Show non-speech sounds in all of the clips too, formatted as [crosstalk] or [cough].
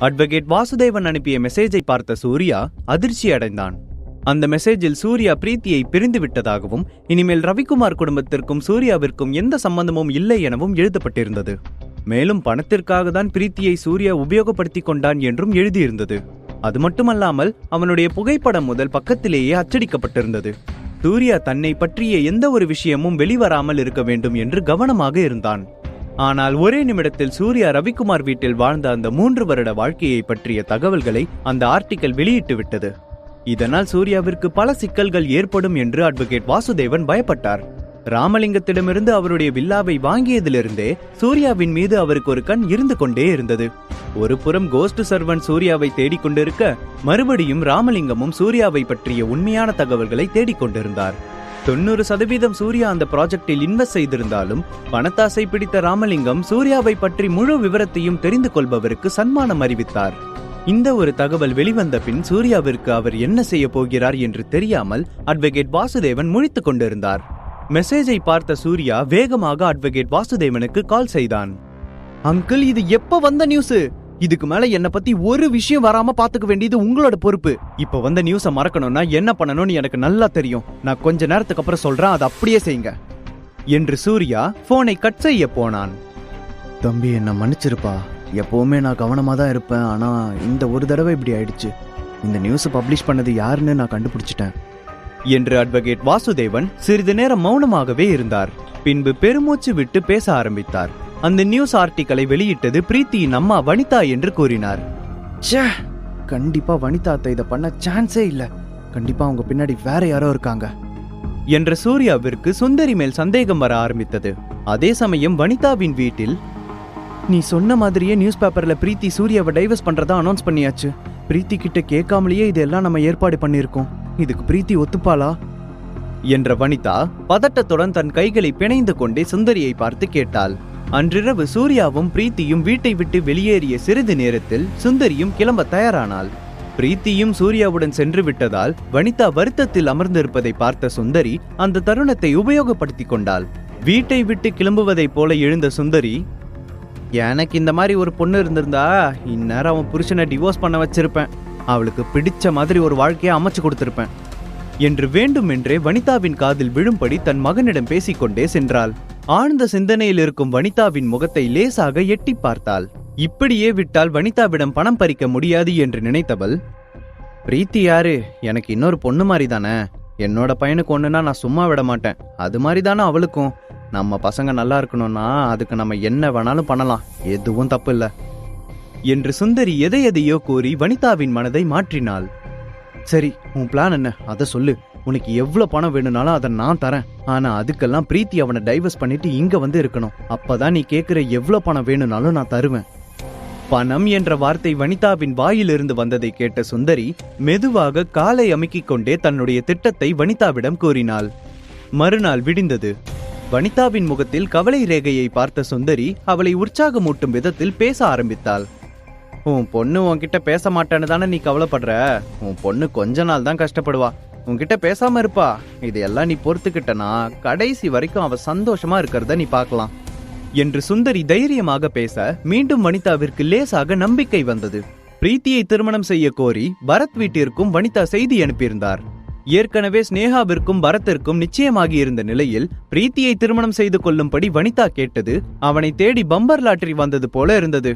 Advocate Vasudevan அனுப்பிய மெசேஜை பார்த்த சூர்யா அதிர்ச்சி அடைந்தான். அந்த மெசேஜில் சூர்யா பிரீத்தியை பிரிந்து விட்டதாகவும் இனிமேல் ரவிக்குமார் குடும்பத்திற்கும் சூர்யாவிற்கும் எந்த சம்பந்தமும் இல்லை எனவும் எழுதப்பட்டிருந்தது. மேலும் பணத்திற்காக தான் பிரீத்தியை சூர்யா உபயோகப்படுத்திக் கொண்டான் என்றும் எழுதியிருந்தது. அது மட்டுமல்லாமல் அவனுடைய புகைப்படம் முதல் பக்கத்திலேயே அச்சடிக்கப்பட்டிருந்தது. சூர்யா தன்னை பற்றிய எந்த ஒரு விஷயமும் வெளிவராமல் இருக்க வேண்டும் என்று கவனமாக இருந்தான். ஆனால் ஒரே நிமிடத்தில் சூர்யா ரவிக்குமார் வீட்டில் வாழ்ந்த அந்த மூன்று வருட வாழ்க்கையை பற்றிய தகவல்களை அந்த ஆர்டிக்கல் வெளியிட்டு விட்டது. இதனால் சூர்யாவிற்கு பல சிக்கல்கள் ஏற்படும் என்று அட்வொகேட் வாசுதேவன் பயப்பட்டார். ராமலிங்கத்திடமிருந்து அவருடைய வில்லாவை வாங்கியதிலிருந்தே சூர்யாவின் மீது அவருக்கு ஒரு கண் இருந்து கொண்டே இருந்தது. ஒரு புறம் கோஸ்ட் சர்வன் சூர்யாவை தேடிக்கொண்டிருக்க மறுபடியும் ராமலிங்கமும் சூர்யாவை பற்றிய உண்மையான தகவல்களை தேடிக்கொண்டிருந்தார் தொண்ணூறு சதவீதம் சூர்யா அந்த ப்ராஜெக்டில் இன்வெஸ்ட் செய்திருந்தாலும் பணத்தாசை பிடித்த ராமலிங்கம் சூர்யாவை பற்றி முழு விவரத்தையும் தெரிந்து கொள்பவருக்கு சன்மானம் அறிவித்தார். இந்த ஒரு தகவல் வெளிவந்த பின் சூர்யாவிற்கு அவர் என்ன செய்ய போகிறார் என்று தெரியாமல் அட்வொகேட் வாசுதேவன் முழித்துக் கொண்டிருந்தார். மெசேஜை பார்த்த சூர்யா வேகமாக அட்வொகேட் வாசுதேவனுக்கு கால் செய்தான். அங்கிள் இது எப்ப வந்த நியூஸ் இதுக்கு மேல என்ன பத்தி ஒரு விஷயம் வராம பாத்துக்க வேண்டியது உங்களோட பொறுப்பு. இப்ப வந்த நியூஸ மறக்கணும்னா என்ன பண்ணணும்னு எனக்கு நல்லா தெரியும். நான் கொஞ்ச நேரத்துக்கு அப்புறம் சொல்றேன் அதை அப்படியே செய்யுங்க. என்று சூர்யா போனை கட் செய்ய போனான். தம்பி என்ன மன்னிச்சிருப்பா. எப்பவுமே நான் கவனமா தான் இருப்பேன் ஆனா இந்த ஒரு தடவை இப்படி ஆயிடுச்சு. இந்த நியூஸ் பப்ளிஷ் பண்ணது யாருன்னு நான் கண்டுபிடிச்சிட்டேன். என்று அட்வொகேட் வாசுதேவன் சிறிது நேரம் மௌனமாகவே இருந்தார். பின்பு பெருமூச்சு விட்டு பேச ஆரம்பித்தார். அந்த நியூஸ் ஆர்டிக்கலை வெளியிட்டது பிரீத்தியின் அம்மா வனிதா என்று கூறினார். ச்சே கண்டிப்பா வனிதா அத்தை இதை பண்ண சான்ஸே இல்ல. கண்டிப்பா அவங்க பின்னாடி வேற யாரோ இருக்காங்க. என்ற சூர்யாவிற்கு சுந்தரி மேல் சந்தேகம் வர ஆரம்பித்தது. அதே சமயம் வனிதாவின் வீட்டில் நீ சொன்ன மாதிரியே நியூஸ் பேப்பர்ல பிரீத்தி சூர்யாவை டைவர்ஸ் பண்றதா அனௌன்ஸ் பண்ணியாச்சு. பிரீத்தி கிட்ட கேட்காமலேயே இதெல்லாம் நம்ம ஏற்பாடு பண்ணியிருக்கோம். இதுக்கு பிரீத்தி ஒத்துப்பாளா? என்ற வனிதா பதட்டத்துடன் தன் கைகளை பிணைந்து கொண்டே சுந்தரியை பார்த்து கேட்டாள். அன்றிரவு சூர்யாவும் பிரீத்தியும் வீட்டை விட்டு வெளியேறிய சிறிது நேரத்தில் சுந்தரியும் கிளம்ப தயாரானாள். பிரீத்தியும் சூர்யாவுடன் சென்று விட்டதால் வனிதா வருத்தத்தில் அமர்ந்திருப்பதை பார்த்த சுந்தரி அந்த தருணத்தை உபயோகப்படுத்தி கொண்டாள். வீட்டை விட்டு கிளம்புவதைப் போல எழுந்த சுந்தரி எனக்கு இந்த மாதிரி ஒரு பொண்ணு இருந்திருந்தா இந்நேரம் அவன் புருஷனை டிவோர்ஸ் பண்ண வச்சிருப்பேன். அவளுக்கு பிடிச்ச மாதிரி ஒரு வாழ்க்கையை அமைச்சு கொடுத்திருப்பேன். என்று வேண்டுமென்றே வனிதாவின் காதில் விழும்படி தன் மகனிடம் பேசிக்கொண்டே சென்றாள். ஆழ்ந்த சிந்தனையில் இருக்கும் வனிதாவின் முகத்தை லேசாக எட்டி பார்த்தாள். இப்படியே விட்டால் வனிதாவிடம் பணம் பறிக்க முடியாது என்று நினைத்தவள் பிரீத்தி யாரு? எனக்கு இன்னொரு பொண்ணு மாதிரி தானே என்னோட பையனுக்கு ஒண்ணுனா நான் சும்மா விட மாட்டேன். அது மாதிரி தானே அவளுக்கும். நம்ம பசங்க நல்லா இருக்கணும்னா அதுக்கு நம்ம என்ன வேணாலும் பண்ணலாம். எதுவும் தப்பு இல்ல. என்று சுந்தரி எதை எதையோ கூறி வனிதாவின் மனதை மாற்றினாள். சரி உன் பிளான் என்ன? அதை சொல்லு. உனக்கு எவ்வளோ பணம் வேணும்னாலும் அதை நான் தரேன். ஆனால் அதுக்கெல்லாம் பிரீத்தி அவனை டைவர்ஸ் பண்ணிட்டு இங்கே வந்து இருக்கணும். அப்பதான் நீ கேட்குற எவ்வளோ பணம் வேணும்னாலும் நான் தருவேன். பணம் என்ற வார்த்தை வனிதாவின் வாயிலிருந்து வந்ததை கேட்ட சுந்தரி மெதுவாக காலை அமுக்கிக் கொண்டே தன்னுடைய திட்டத்தை வனிதாவிடம் கூறினாள். மறுநாள் விடிந்தது. வனிதாவின் முகத்தில் கவலை ரேகையை பார்த்த சுந்தரி அவளை உற்சாகமூட்டும் விதத்தில் பேச ஆரம்பித்தாள். உன் பொண்ணு உன்கிட்ட பேச மாட்டேன்னு தானே நீ கவலைப்படுற? உன் பொண்ணு கொஞ்ச நாள் தான் கஷ்டப்படுவா. உன்கிட்ட பேசாம இருப்பா. இதையெல்லாம் நீ பொறுத்துக்கிட்டனா கடைசி வரைக்கும் அவ சந்தோஷமா இருக்கிறத நீ பார்க்கலாம். என்று சுந்தரி தைரியமாக பேச மீண்டும் வனிதாவிற்கு லேசாக நம்பிக்கை வந்தது. பிரீத்தியை திருமணம் செய்ய கோரி பரத் வீட்டிற்கும் வனிதா செய்தி அனுப்பியிருந்தார். ஏற்கனவே ஸ்னேகாவிற்கும் பரத்திற்கும் நிச்சயமாகி இருந்த நிலையில் பிரீத்தியை திருமணம் செய்து கொள்ளும்படி வனிதா கேட்டது அவனை தேடி பம்பர் லாட்டரி வந்தது போல இருந்தது.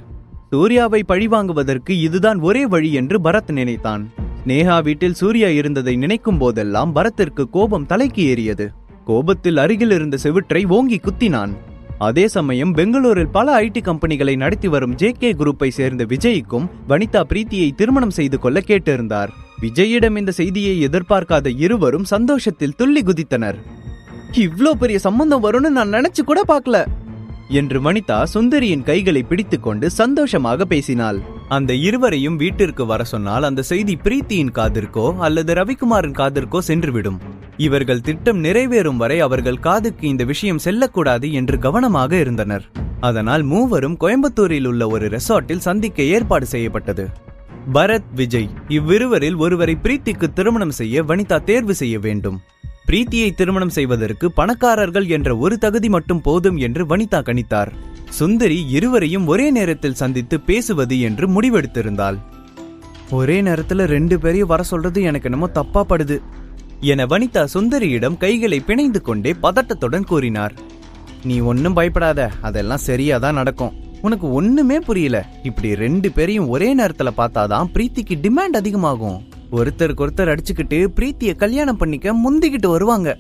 சூர்யாவை பழிவாங்குவதற்கு இதுதான் ஒரே வழி என்று பரத் நினைத்தான். நேஹா வீட்டில் சூர்யா இருந்ததை நினைக்கும் போதெல்லாம் பரத்திற்கு கோபம் தலைக்கு ஏறியது. கோபத்தில் அருகில் இருந்த செவிற்றை ஓங்கி குத்தினான். அதே சமயம் பெங்களூரில் பல ஐடி கம்பெனிகளை நடத்தி வரும் ஜே கே குரூப்பை சேர்ந்த விஜய்க்கும் வனிதா பிரீத்தியை திருமணம் செய்து கொள்ள கேட்டிருந்தார். விஜயிடம் இந்த செய்தியை எதிர்பார்க்காத இருவரும் சந்தோஷத்தில் துள்ளி குதித்தனர். இவ்ளோ பெரிய சம்பந்தம் வரும்னு நான் நினைச்சு கூட பார்க்கல. என்று வனிதா சுந்தரியின் கைகளை பிடித்துக்கொண்டு சந்தோஷமாக பேசினாள். அந்த இருவரையும் வீட்டிற்கு வர சொன்னால் அந்த செய்தி பிரீத்தியின் காதிற்கோ அல்லது ரவிக்குமாரின் காதிற்கோ சென்றுவிடும். இவர்கள் திட்டம் நிறைவேறும் வரை அவர்கள் காதுக்கு இந்த விஷயம் செல்லக்கூடாது என்று கவனமாக இருந்தனர். அதனால் மூவரும் கோயம்புத்தூரில் உள்ள ஒரு ரெசார்ட்டில் சந்திக்க ஏற்பாடு செய்யப்பட்டது. பரத் விஜய் இவ்விருவரில் ஒருவரை பிரீத்திக்கு திருமணம் செய்ய வனிதா தேர்வு செய்ய வேண்டும். பிரீத்தியை திருமணம் செய்வதற்கு பணக்காரர்கள் என்ற ஒரு தகுதி மட்டும் போதும் என்று வனிதா கணித்தார். சுந்தரி இருவரையும் ஒரே நேரத்தில் சந்தித்து பேசுவது என்று முடிவெடுத்திருந்தாள். ஒரே நேரத்துல ரெண்டு பேரையும் வர சொல்றது எனக்கு என்னமோ தப்பா படுது என வனிதா சுந்தரியிடம் கைகளை பிணைந்து கொண்டே பதட்டத்துடன் கூறினார். நீ ஒன்னும் பயப்படாத அதெல்லாம் சரியா தான் நடக்கும். உனக்கு ஒண்ணுமே புரியல. இப்படி ரெண்டு பேரையும் ஒரே நேரத்துல பார்த்தாதான் பிரீத்திக்கு டிமாண்ட் அதிகமாகும். ஒருத்தருக்கு ஒருத்தர் அடிச்சுக்கிட்டு பிரீத்திய கல்யாணம் பண்ணிக்க முந்திக்கிட்டு வருவாங்க.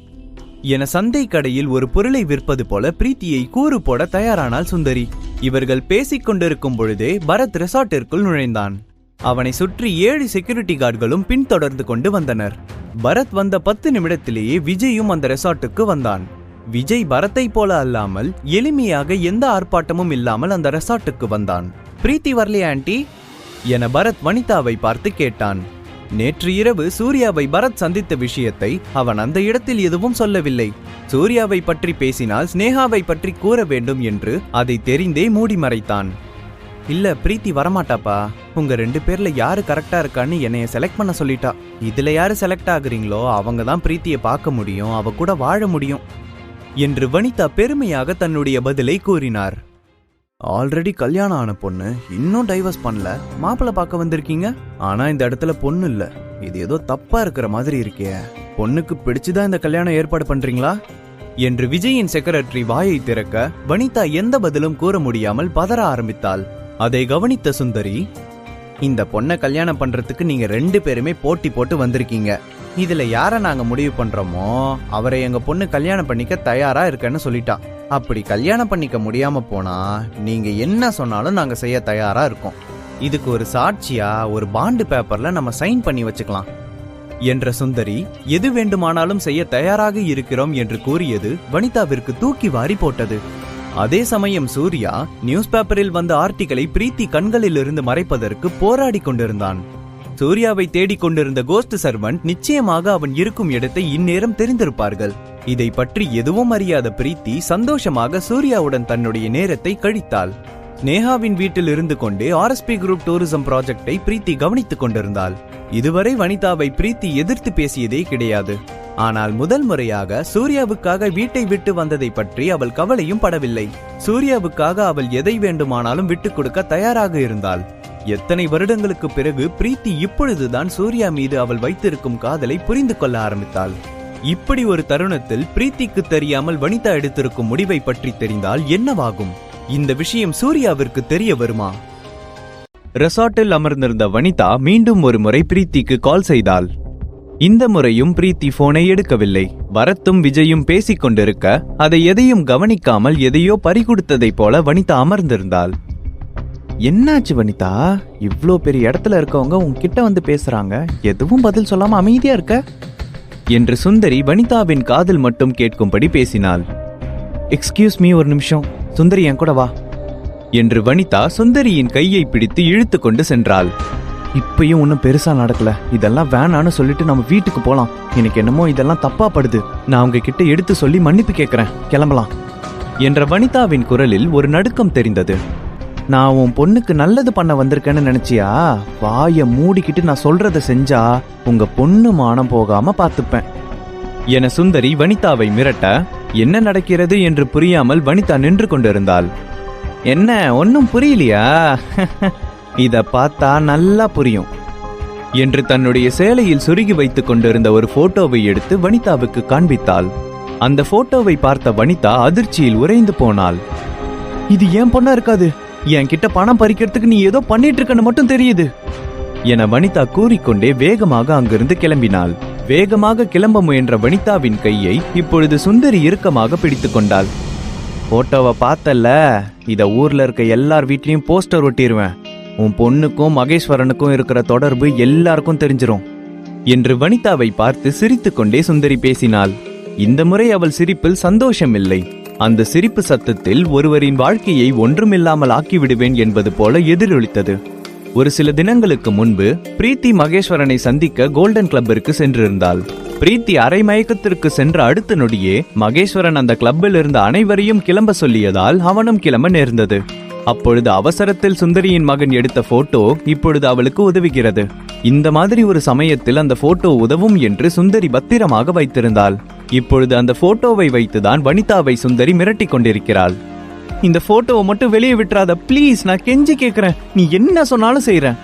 என சந்தை கடையில் ஒரு பொருளை விற்பது போல பிரீத்தியை கூறு போட தயாரானாள் சுந்தரி. இவர்கள் பேசிக் கொண்டிருக்கும் பொழுதே பரத் ரெசார்ட்டிற்குள் நுழைந்தான். அவனை சுற்றி ஏழு செக்யூரிட்டி கார்டுகளும் பின்தொடர்ந்து கொண்டு வந்தனர். பரத் வந்த பத்து நிமிடத்திலேயே விஜயும் அந்த ரெசார்ட்டுக்கு வந்தான். விஜய் பரத்தை போல அல்லாமல் எளிமையாக எந்த ஆர்ப்பாட்டமும் இல்லாமல் அந்த ரெசார்ட்டுக்கு வந்தான். பிரீத்தி வரலையா ஆண்டி? என பரத் வனிதாவை பார்த்து கேட்டான். நேற்று இரவு சூர்யாவை பரத் சந்தித்த விஷயத்தை அவன் அந்த இடத்தில் எதுவும் சொல்லவில்லை. சூர்யாவை பற்றி பேசினால் ஸ்னேகாவை பற்றி கூற வேண்டும் என்று அதை தெரிந்தே மூடி மறைத்தான். இல்ல பிரீத்தி வரமாட்டாப்பா. உங்க ரெண்டு பேர்ல யாரு கரெக்டா இருக்கான்னு என்னைய செலக்ட் பண்ண சொல்லிட்டா. இதுல யாரு செலக்ட் ஆகுறீங்களோ அவங்க தான் பிரீத்தியை பார்க்க முடியும் அவ கூட வாழ முடியும். என்று வனிதா பெருமையாக தன்னுடைய பதிலை கூறினார். ஆல்ரெடி கல்யாணம் ஆன பொண்ணு இன்னும் டைவர்ஸ் பண்ணல. மாப்பிள்ளை பார்க்க வந்திருக்கீங்க? ஆனா இந்த இடத்துல பொண்ணு இல்ல. இது ஏதோ தப்பா இருக்கிற மாதிரி இருக்கே. பொண்ணுக்கு பிடிச்சுதான் இந்த கல்யாணம் ஏற்பாடு பண்றீங்களா? என்று விஜயின் செக்ரட்டரி வாயை திறக்க வனிதா எந்த பதிலும் கூற முடியாமல் பதற ஆரம்பித்தாள். அதை கவனித்த சுந்தரி இந்த பொண்ணை கல்யாணம் பண்றதுக்கு நீங்க ரெண்டு பேருமே போட்டி போட்டு வந்திருக்கீங்க. இதுல யார நாங்க முடிவு பண்றோமோ அவரை எங்க பொண்ணு கல்யாணம் பண்ணிக்க தயாரா இருக்கேன்னு சொல்லிட்டான் அப்படி கல்யாணம் பண்ணிக்க முடியாம போனா நீங்க என்ன சொன்னாலும் நாங்க செய்ய தயாரா இருக்கோம். இதுக்கு ஒரு சாட்சியா ஒரு பாண்டு பேப்பர்ல நம்ம சைன் பண்ணி வச்சுக்கலாம். என்ற சுந்தரி எது வேண்டுமானாலும் செய்ய தயாராக இருக்கிறோம் என்று கூறியது வனிதாவிற்கு தூக்கி வாரி போட்டது. அதே சமயம் சூர்யா நியூஸ் பேப்பரில் வந்த ஆர்டிகளை பிரீத்தி கண்களில் இருந்து மறைப்பதற்கு போராடி கொண்டிருந்தான். சூர்யாவை தேடிக் கொண்டிருந்த கோஸ்ட் சர்வன்ட் நிச்சயமாக அவன் இருக்கும் இடத்தை இந்நேரம் தெரிந்திருப்பார்கள். இதை பற்றி எதுவும் அறியாத பிரீத்தி சந்தோஷமாக சூர்யாவுடன் தன்னுடைய நேரத்தை கழித்தாள். நேஹாவின் வீட்டில் இருந்து கொண்டே ஆர்எஸ்பி குரூப் டூரிசம் ப்ராஜெக்டை பிரீத்தி கவனித்துக் கொண்டிருந்தாள். இதுவரை வனிதாவை பிரீத்தி எதிர்த்து பேசியதே கிடையாது. ஆனால் முதல் முறையாக சூர்யாவுக்காக வீட்டை விட்டு வந்ததை பற்றி அவள் கவலையும் படவில்லை. சூர்யாவுக்காக அவள் எதை வேண்டுமானாலும் விட்டுக் கொடுக்க தயாராக இருந்தாள். எத்தனை வருடங்களுக்கு பிறகு பிரீத்தி இப்பொழுதுதான் சூர்யா மீது அவள் வைத்திருக்கும் காதலை புரிந்து கொள்ள ஆரம்பித்தாள். இப்படி ஒரு தருணத்தில் பிரீத்திக்கு தெரியாமல் வனிதா எடுத்திருக்கும் முடிவை பற்றி தெரிந்தால் என்னவாகும்? இந்த விஷயம் சூர்யாவிற்கு தெரிய வருமா? ரெசார்ட்டில் அமர்ந்திருந்த வனிதா மீண்டும் ஒரு முறை பிரீத்திக்கு கால் செய்தாள். இந்த முறையும் பிரீத்தி போனை எடுக்கவில்லை. வரத்தும் விஜயும் பேசிக் கொண்டிருக்க அதை எதையும் கவனிக்காமல் எதையோ பறிகொடுத்ததைப் போல வனிதா அமர்ந்திருந்தாள். என்னாச்சு வனிதா? இவ்வளோ பெரிய இடத்துல இருக்கவங்க உங்ககிட்ட வந்து பேசுறாங்க. எதுவும் பதில் சொல்லாம அமைதியா இருக்க? என்று சுந்தரி வனிதாவின் காதல் மட்டும் கேட்கும்படி பேசினாள். எக்ஸ்கியூஸ் மீ ஒரு நிமிஷம். சுந்தரி என் கூட வா. என்று வனிதா சுந்தரியின் கையை பிடித்து இழுத்து கொண்டு சென்றாள். இப்பயும் ஒன்றும் பெருசா நடக்கல. இதெல்லாம் வேணான்னு சொல்லிட்டு நம்ம வீட்டுக்கு போலாம். எனக்கு என்னமோ இதெல்லாம் தப்பா படுது நான் உங்ககிட்ட எடுத்து சொல்லி மன்னிப்பு கேட்கறேன் கிளம்பலாம். என்ற வனிதாவின் குரலில் ஒரு நடுக்கம் தெரிந்தது. நான் உன் பொண்ணுக்கு நல்லது பண்ண வந்திருக்கேன்னு நினைச்சியா? வாய மூடிக்கிட்டு நான் சொல்றத செஞ்சா உங்க பொண்ணு மானம் போகாம பார்த்துப்பேன். என சுந்தரி வனிதாவை மிரட்ட என்ன நடக்கிறது? என்று புரியாமல் வனிதா நின்று கொண்டிருந்தாள். என்ன ஒன்னும் புரியலையா? [laughs] இத பார்த்தா நல்லா புரியும். என்று தன்னுடைய சேலையில் சுருகி வைத்துக் கொண்டிருந்த ஒரு போட்டோவை எடுத்து வனிதாவுக்கு காண்பித்தாள். அந்த போட்டோவை பார்த்த வனிதா அதிர்ச்சியில் உறைந்து போனாள். இது ஏன் பொண்ணா இருக்காது? என்கிட்ட பணம் பறிக்கிறதுக்கு நீ ஏதோ பண்ணிட்டு இருக்கன்னு மட்டும் தெரியுது. என வனிதா கூறிக்கொண்டே வேகமாக அங்கிருந்து கிளம்பினாள். வேகமாக கிளம்ப முயன்ற வனிதாவின் கையை இப்பொழுது சுந்தரி இறுக்கமாக பிடித்து கொண்டாள். போட்டோவை பார்த்தல்ல? இத ஊர்ல இருக்க எல்லார் வீட்லயும் போஸ்டர் ஒட்டிடுவேன் உன் பொண்ணுக்கும் மகேஸ்வரனுக்கும் இருக்கிற தொடர்பு எல்லாருக்கும் தெரிஞ்சிரும். என்று வனிதாவை பார்த்து சிரித்துக்கொண்டே சுந்தரி பேசினாள். இந்த முறை அவள் சிரிப்பில் சந்தோஷம் இல்லை அந்த சிரிப்பு சத்தத்தில் ஒருவரின் வாழ்க்கையை ஒன்றுமில்லாமல் ஆக்கிவிடுவேன் என்பது போல எதிரொலித்தது. ஒரு சில தினங்களுக்கு முன்பு பிரீத்தி மகேஸ்வரனை சந்திக்க கோல்டன் கிளப்பிற்கு சென்றிருந்தாள். பிரீத்தி அரை மயக்கத்திற்கு சென்ற அடுத்த நொடியே மகேஸ்வரன் அந்த கிளப்பில் இருந்த அனைவரையும் கிளம்ப சொல்லியதால் அவனும் கிளம்ப நேர்ந்தது. அப்பொழுது அவசரத்தில் சுந்தரியின் மகன் எடுத்த போட்டோ இப்பொழுது அவளுக்கு உதவுகிறது. இந்த மாதிரி ஒரு சமயத்தில் அந்த போட்டோ உதவும் என்று சுந்தரி பத்திரமாக வைத்திருந்தாள். இப்பொழுது அந்த போட்டோவை வைத்துதான் வனிதாவை சுந்தரி மிரட்டி கொண்டிருக்கிறாள். இந்த போட்டோவை மட்டும் வெளியே விட்டுறாத ப்ளீஸ் நான் கெஞ்சி கேட்கிறேன் நீ என்ன சொன்னாலும் செய்றேன்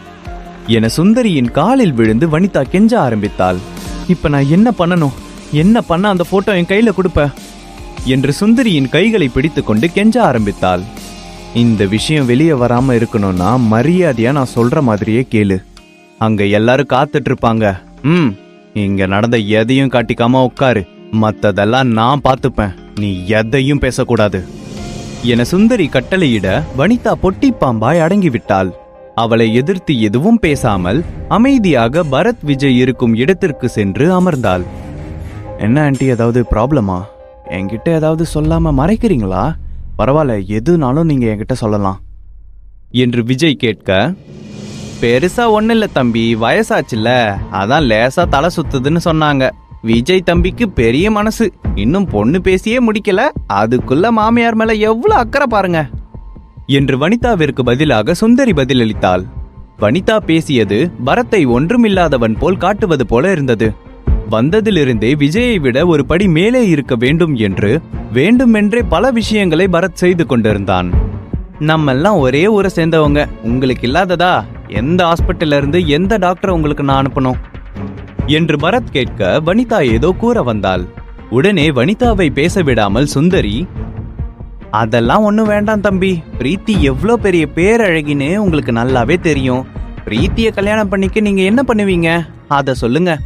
என சுந்தரியின் காலில் விழுந்து வனிதா கெஞ்ச ஆரம்பித்தாள். இப்ப நான் என்ன பண்ணணும்? என்ன பண்ண அந்த போட்டோ என் கையில கொடுப்ப? என்று சுந்தரியின் கைகளை பிடித்துக்கொண்டு கெஞ்ச ஆரம்பித்தாள். இந்த விஷயம் வெளியே வராம இருக்கணும்னா மரியாதையா நான் சொல்ற மாதிரியே கேளு. அங்க எல்லாரும் காத்துட்டு இருப்பாங்க. ம் இங்க நடந்த எதையும் காட்டிக்காம உட்காரு. மத்ததெல்லாம் நான் பார்த்துப்பேன். நீ எதையும் பேசக்கூடாது. என சுந்தரி கட்டளையிட வனிதா பொட்டி பாம்பாய் அடங்கிவிட்டாள். அவளை எதிர்த்து எதுவும் பேசாமல் அமைதியாக பரத் விஜய் இருக்கும் இடத்திற்கு சென்று அமர்ந்தாள். என்ன ஆண்டி ஏதாவது ப்ராப்ளமா? என்கிட்ட ஏதாவது சொல்லாம மறைக்கிறீங்களா? பரவாயில்ல எதுனாலும் நீங்க என்கிட்ட சொல்லலாம். என்று விஜய் கேட்க பெருசா ஒன்றும் இல்ல தம்பி வயசாச்சுல்ல அதான் லேசா தலை சுத்துதுன்னு சொன்னாங்க. விஜய் தம்பிக்கு பெரிய மனசு. இன்னும் பொண்ணு பேசியே முடிக்கல. அதுக்குள்ள மாமியார் மேல எவ்வளவு அக்கறை பாருங்க. என்று வனிதாவிற்கு பதிலாக சுந்தரி பதிலளித்தாள். வனிதா பேசியது பரத்தை ஒன்றுமில்லாதவன் போல் காட்டுவது போல இருந்தது. வந்ததிலிருந்தே விஜயை விட ஒரு படி மேலே இருக்க வேண்டும் என்று வேண்டுமென்றே பல விஷயங்களை பரத் செய்து கொண்டிருந்தான். நம்மெல்லாம் ஒரே ஊரை சேர்ந்தவங்க. உங்களுக்கு இல்லாததா? எந்த ஹாஸ்பிட்டல்ல இருந்து எந்த டாக்டர் உங்களுக்கு நான் அனுப்பணும்? என்று பரத் கேட்க வனிதா ஏதோ கூற வந்தாள். உடனே வனிதாவை பேச விடாமல் சுந்தரி அதெல்லாம் ஒன்றும் வேண்டாம் தம்பி. பிரீத்தி எவ்வளோ பெரிய பேரழகின்னு உங்களுக்கு நல்லாவே தெரியும். பிரீத்தியை கல்யாணம் பண்ணிக்க நீங்கள் என்ன பண்ணுவீங்க? அதை சொல்லுங்க.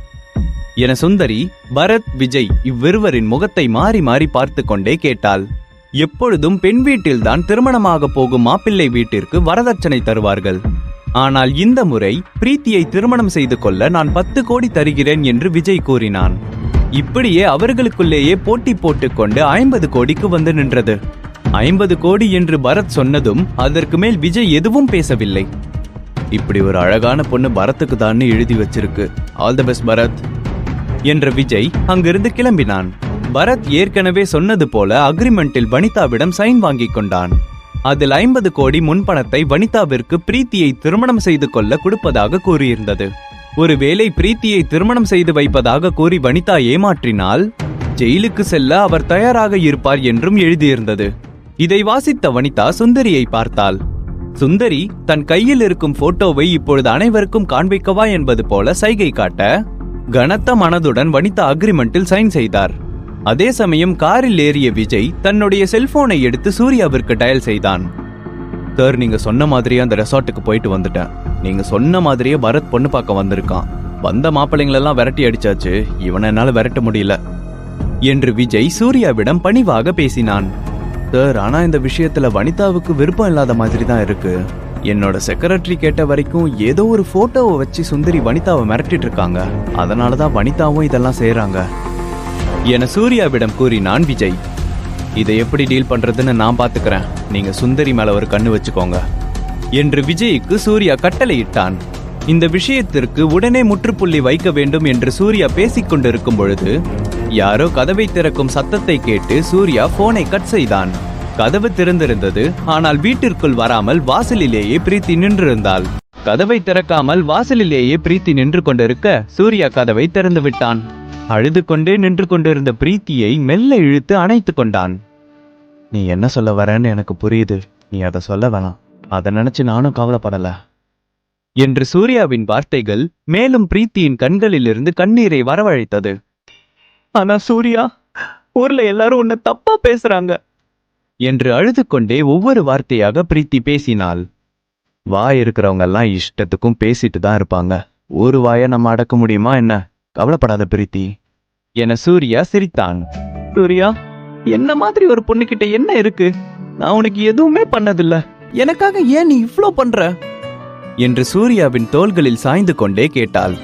என சுந்தரி பரத் விஜய் இவ்விருவரின் முகத்தை மாறி மாறி பார்த்து கொண்டே கேட்டாள். எப்பொழுதும் பெண் வீட்டில்தான் திருமணமாக போகும் மாப்பிள்ளை வீட்டிற்கு வரதட்சணை தருவார்கள். ஆனால் இந்த முறை பிரீத்தியை திருமணம் செய்து கொள்ள நான் பத்து கோடி தருகிறேன் என்று விஜய் கூறினான். இப்படியே அவர்களுக்குள்ளேயே போட்டி போட்டுக்கொண்டு ஐம்பது கோடிக்கு வந்து நின்றது. ஐம்பது கோடி என்று பரத் சொன்னதும் அதற்கு மேல் விஜய் எதுவும் பேசவில்லை. இப்படி ஒரு அழகான பொண்ணு பரத்துக்கு தான் எழுதி வச்சிருக்கு. All the best Bharath. என்ற விஜய் அங்கிருந்து கிளம்பினான். பரத் ஏற்கனவே சொன்னது போல அக்ரிமெண்டில் வனிதாவிடம் சைன் வாங்கிக் கொண்டான். அதில் ஐம்பது கோடி முன்பணத்தை வனிதாவிற்கு பிரீத்தியை திருமணம் செய்து கொள்ள கொடுப்பதாக கூறியிருந்தது. ஒருவேளை பிரீத்தியை திருமணம் செய்து வைப்பதாக கூறி வனிதா ஏமாற்றினால் ஜெயிலுக்கு செல்ல அவர் தயாராக இருப்பார் என்றும் எழுதியிருந்தது. இதை வாசித்த வனிதா சுந்தரியை பார்த்தாள். சுந்தரி தன் கையில் இருக்கும் போட்டோவை இப்பொழுது அனைவருக்கும் காண்பிக்கவா? என்பது போல சைகை காட்ட கனத்த மனதுடன் வனிதா அக்ரிமெண்டில் சைன் செய்தார். அதே சமயம் காரில் ஏறிய விஜய் தன்னுடைய செல்போனை எடுத்து சூர்யாவிற்கு டயல் செய்தான். சார் நீங்க சொன்ன மாதிரியே அந்த ரெசார்ட்டுக்கு போயிட்டு வந்துட்டேன். நீங்க சொன்ன மாதிரியே பரத் பொண்ணு பார்க்க வந்திருக்கான். வந்த மாப்பிள்ளைங்களெல்லாம் விரட்டி அடிச்சாச்சு. இவனை என்னால விரட்ட முடியல. என்று விஜய் சூர்யாவிடம் பணிவாக பேசினான். சார் ஆனா இந்த விஷயத்துல வனிதாவுக்கு விருப்பம் இல்லாத மாதிரி தான் இருக்கு. என்னோட செக்ரட்டரி கேட்ட வரைக்கும் ஏதோ ஒரு போட்டோவை வச்சு சுந்தரி வனிதாவை மிரட்டிட்டு இருக்காங்க. அதனால தான் வனிதாவும் இதெல்லாம் செய்யறாங்க என சூர்யாவிடம் கூறினான் விஜய். இதை எப்படி டீல் பண்றதுன்னு நான் பாத்துக்கிறேன். நீங்க சுந்தரி மேல ஒரு கண்ணு வச்சுக்கோங்க. என்று விஜய்க்கு சூர்யா கட்டளையிட்டான். இந்த விஷயத்திற்கு உடனே முற்றுப்புள்ளி வைக்க வேண்டும் என்று சூர்யா பேசிக்கொண்டிருக்கும் பொழுது யாரோ கதவை திறக்கும் சத்தத்தை கேட்டு சூர்யா போனை கட் செய்தான். கதவு திறந்திருந்தது ஆனால் வீட்டிற்குள் வராமல் வாசலிலேயே பிரீத்தி நின்றிருந்தாள். கதவை திறக்காமல் வாசலிலேயே பிரீத்தி நின்று கொண்டிருக்க சூர்யா கதவை திறந்து விட்டான். அழுது கொண்டே நின்று கொண்டிருந்த பிரீத்தியை மெல்ல இழுத்து அணைத்து கொண்டான். நீ என்ன சொல்ல வரேன்னு எனக்கு புரியுது. நீ அதை சொல்ல வேணாம். அதை நினைச்சு நானும் கவலைப்படல. என்று சூர்யாவின் வார்த்தைகள் மேலும் பிரீத்தியின் கண்களிலிருந்து கண்ணீரை வரவழைத்தது. ஆனா சூர்யா ஊர்ல எல்லாரும் உன்னை தப்பா பேசுறாங்க. என்று அழுது கொண்டே ஒவ்வொரு வார்த்தையாக பிரீத்தி பேசினாள். வாய் இருக்கிறவங்க எல்லாம் இஷ்டத்துக்கும் பேசிட்டு தான் இருப்பாங்க. ஒரு வாயை நம்ம அடக்க முடியுமா என்ன? கவலைப்படாத பிரீத்தி. என சூர்யா சிரித்தான். சூர்யா என்ன மாதிரி ஒரு பொண்ணுகிட்ட என்ன இருக்கு? நான் உனக்கு எதுவுமே பண்ணதில்ல. எனக்காக ஏன் நீ இவ்ளோ பண்ற? என்று சூர்யாவின் தோள்களில் சாய்ந்து கொண்டே கேட்டாள்.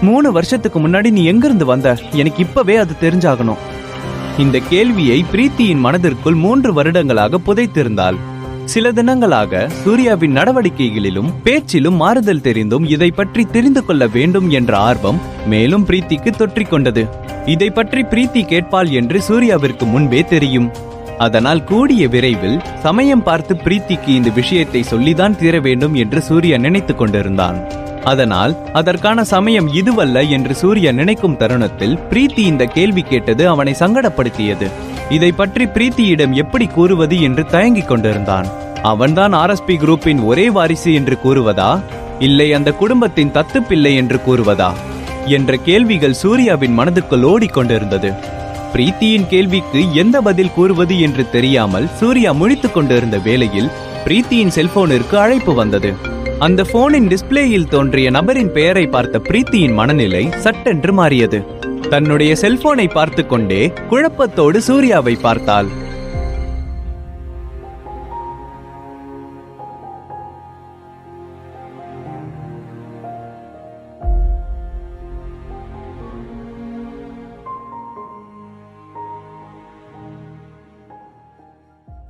மூணு வருஷத்துக்கு முன்னாடி நீ எங்கிருந்து வந்த? எனக்கு இப்பவே அது தெரிஞ்சாகணும். இந்த கேள்வியை பிரீத்தியின் மனதிற்குள் மூன்று வருடங்களாக புதைத்திருந்தாள். சில தினங்களாக சூர்யாவின் நடவடிக்கைகளிலும் பேச்சிலும் மாறுதல் தெரிந்தும் இதை பற்றி தெரிந்து கொள்ள வேண்டும் என்ற ஆர்வம் மேலும் பிரீத்திக்கு தொற்றிக் கொண்டது. இதை பற்றி பிரீத்தி கேட்பாள் என்று சூர்யாவிற்கு முன்பே தெரியும். அதனால் கூடிய விரைவில் சமயம் பார்த்து பிரீத்திக்கு இந்த விஷயத்தை சொல்லிதான் தீர வேண்டும் என்று சூர்யா நினைத்துக் கொண்டிருந்தான். அதனால் அதற்கான சமயம் இதுவல்ல என்று சூர்யா நினைக்கும் தருணத்தில் பிரீத்தி இந்த கேள்வி கேட்டது அவனை சங்கடப்படுத்தியது. இதை பற்றி பிரீத்தியிடம் எப்படி கூறுவது என்று தயங்கிக் கொண்டிருந்தான். அவன்தான் ஆர்எஸ்பி குரூப்பின் ஒரே வாரிசு என்று கூறுவதா? இல்லை அந்த குடும்பத்தின் தத்துப்பிள்ளை என்று கூறுவதா? என்ற கேள்விகள் சூர்யாவின் மனதுக்குள் ஓடிக்கொண்டிருந்தது. பிரீத்தியின் கேள்விக்கு எந்த பதில் கூறுவது என்று தெரியாமல் சூர்யா முழித்துக் கொண்டிருந்த வேளையில் பிரீத்தியின் செல்போனிற்கு அழைப்பு வந்தது. அந்த போனின் டிஸ்பிளேயில் தோன்றிய நபரின் பெயரை பார்த்த பிரீத்தியின் மனநிலை சட்டென்று மாறியது. தன்னுடைய செல்போனை பார்த்து கொண்டே குழப்பத்தோடு சூர்யாவை பார்த்தாள்.